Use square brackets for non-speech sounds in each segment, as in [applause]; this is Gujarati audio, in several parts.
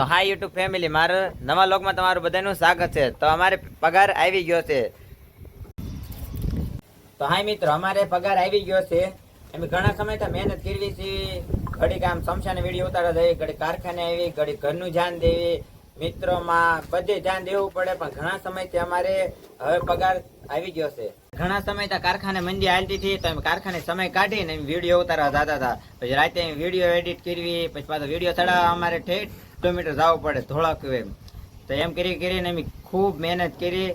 તો હા યુટ્યુબ ફેમિલી મારે નવા લોકમાં તમારું બધાનું સ્વાગત છે. તો અમારે પગાર આવી ગયો છે. તો હાય મિત્રો, અમારે પગાર આવી ગયો છે. અમે ઘણા સમયથી મહેનત કરવી છે. ઘડીક આમ સમસાને વીડિયો ઉતારવા દેવી ઘડી કારખાને આવી ઘડી ઘરનું ધ્યાન દેવી. મિત્રોમાં બધે ધ્યાન દેવું પડે, પણ ઘણા સમયથી અમારે હવે પગાર આવી ગયો છે. ઘણા સમયથી કારખાને મંદી હાલતી હતી, તો એમ કારખાને સમય કાઢીને વીડિયો ઉતારવા જતા હતા. પછી રાતે વીડિયો એડિટ કરવી, પછી પાછો વીડિયો ચડાવવા અમારે ઠેઠ કિલોમીટર જવું પડે ધોળક એમ. તો એમ કરી કરીને અમે ખૂબ મહેનત કરી.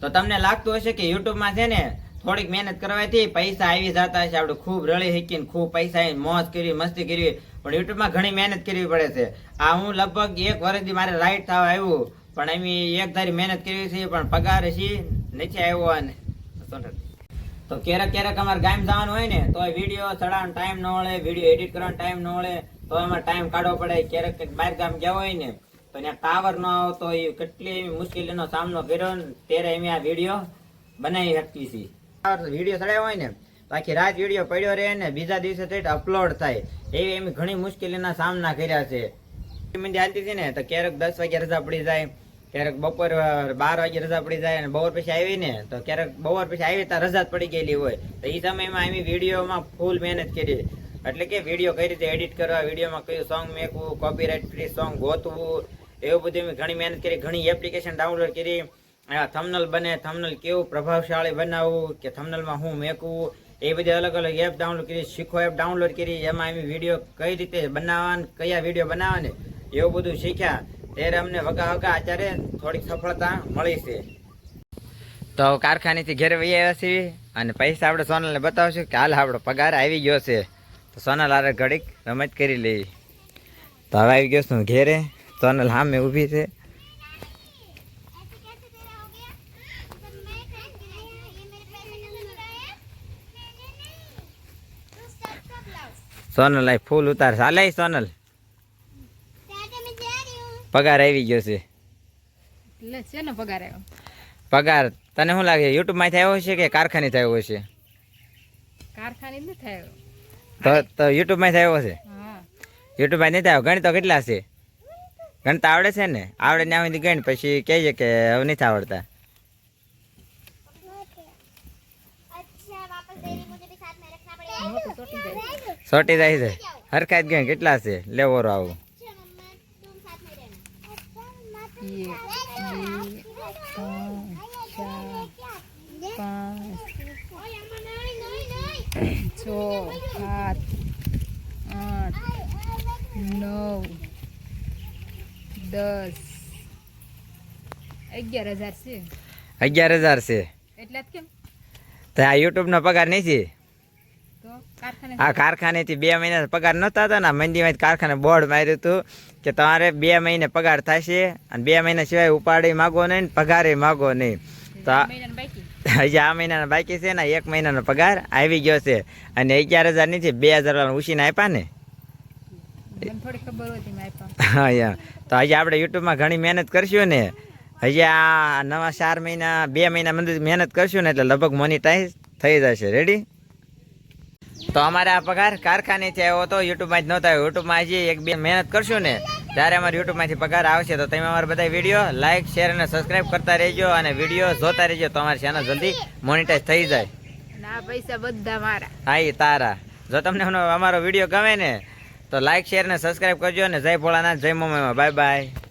તો તમને લાગતું હશે કે યુટ્યુબમાં છે ને, થોડીક મહેનત કરવાથી પૈસા આવી જતા હશે. આપણે ખૂબ રળી શીખીને ખૂબ પૈસા મોજ કરી, મસ્તી કરી. પણ યુટ્યુબમાં ઘણી મહેનત કરવી પડે છે. આ હું લગભગ એક વર્ષથી મારે રાઈટ થવા આવ્યું. પણ એમ એક ધારી મહેનત કરવી છે, પણ પગાર છે નથી આવ્યો અને તો ક્યારેક ક્યારેક અમારે ગામ જવાનું હોય ને, તો વીડિયો ચડાવવાનો ટાઈમ ન મળે વીડિયો એડિટ કરવાનો ટાઈમ ન મળે. તો એમાં ટાઈમ કાઢવો પડે. ક્યારેક ક્યારેક બહાર ગામ ગયા હોય ને, તો ત્યાં ટાવર ન આવતો, એ કેટલી મુશ્કેલીનો સામનો કર્યો ને, ત્યારે અમે આ વીડિયો બનાવી શકીએ છીએ. વીડિયો ચડાવ્યો હોય ને બાકી રાત વીડિયો પડ્યો રહે ને, બીજા દિવસે થઈ અપલોડ થાય. એવી એમ ઘણી મુશ્કેલીના સામના કર્યા છે. મંદી આવતી હતી ને, તો ક્યારેક દસ વાગે રજા પડી જાય, ક્યારેક બપોર બાર વાગે રજા પડી જાય અને બપોર પછી આવી ને, તો ક્યારેક બપોર પછી આવી ત્યાં રજા પડી ગયેલી હોય. તો એ સમયમાં અમે વિડીયોમાં ફૂલ મહેનત કરી. એટલે કે વીડિયો કઈ રીતે એડિટ કરવા વિડીયોમાં કયું સોંગ મેકવું કોપીરાઇટ ફ્રી સોંગ ગોતવું, એવું બધું મેં ઘણી મહેનત કરી, ઘણી એપ્લિકેશન ડાઉનલોડ કરી. થમનલ બને થમનલ કેવું પ્રભાવશાળી બનાવવું, કે થમનલમાં હું મેકવું, એ બધી અલગ અલગ એપ ડાઉનલોડ કરી, શીખો એપ ડાઉનલોડ કરી, એમાં એમ વીડિયો કઈ રીતે બનાવવાને, કયા વીડિયો બનાવવાને, એવું બધું શીખ્યા. ત્યારે અમને વગા વગા અત્યારે થોડીક સફળતા મળી છે. તો કારખાનેથી ઘેર વહી આવ્યા છીએ, અને પૈસા આપણે સોનલને બતાવશું કે હાલ આપણો પગાર આવી ગયો છે. તો સોનલ આરે ઘડીક રમત કરી લઈ તો હવે આવી ગયો છું ઘેરે. સોનલ હામે ઊભી છે. સોનલ આય ફૂલ ઉતાર ચાલે સોનલ. પગાર આવી ગયો છે. પગાર તને શું લાગે? યુટ્યુબમાંથી આવ્યો છે કે કારખાને થયો છે કારખાને નથી થયો. તો તો યુટ્યુબમાં થયો છે? યુટ્યુબમાં નહીં થયો. ગણિત કેટલા છે? ગણિત આવડે છે ને? આવડે ને આવી ગણિત પછી કહે છે કે હવે નથી આવડતા. સોટી જાય છે. હરખાઈ ગયા કેટલા છે? લેવો આવું. છ સાત આઠ નવ દસ અગિયાર હજાર છે. અગિયાર હજાર છે. એટલે કેમ? તો આ યુટ્યુબ નો પગાર નહીં છે? કારખાને આ કારખાનેથી બે મહિના પગાર નહોતા હતા ને મંદીમાં કારખાને બોર્ડ માર્યું હતું કે તમારે બે મહિને પગાર થશે અને બે મહિના સિવાય ઉપાડી માગો નહીં પગારે માગો નહીં. તો [laughs] હજી આ મહિનાના બાકી છે ને એક મહિનાનો પગાર આવી ગયો છે. અને અગિયાર હજાર નથી બે હજાર વાળા ઉછીને આપ્યા ને? [laughs] હા યા. તો હજી આપણે યુટ્યુબમાં ઘણી મહેનત કરશું ને. હજી આ નવા ચાર મહિના બે મહિના મંદિર મહેનત કરશું ને એટલે લગભગ મોનિટાઈઝ થઈ જશે. રેડી તો અમારે આ પગાર કારખાનેથી આવ્યો હતો યુટ્યુબમાં જ નહોતો આવ્યો. યુટ્યુબમાં હજી એક બે મહેનત કરશું ને. ત્યારે અમારા યુટ્યુબમાંથી પગાર આવશે તો તમે અમારા બધા વીડિયો લાઇક શેર અને સબસ્ક્રાઇબ કરતા રહેજો અને વીડિયો જોતા રહેજો. તો અમારી ચેનલ જલ્દી મોનિટાઈઝ થઈ જાય. ના પૈસા બધા મારા. હા એ તારા. જો તમને અમારો વીડિયો ગમે ને તો લાઇક શેર અને સબસ્ક્રાઇબ કરજો અને જય ભોળાનાથ જય મમ્મીમાં બાય બાય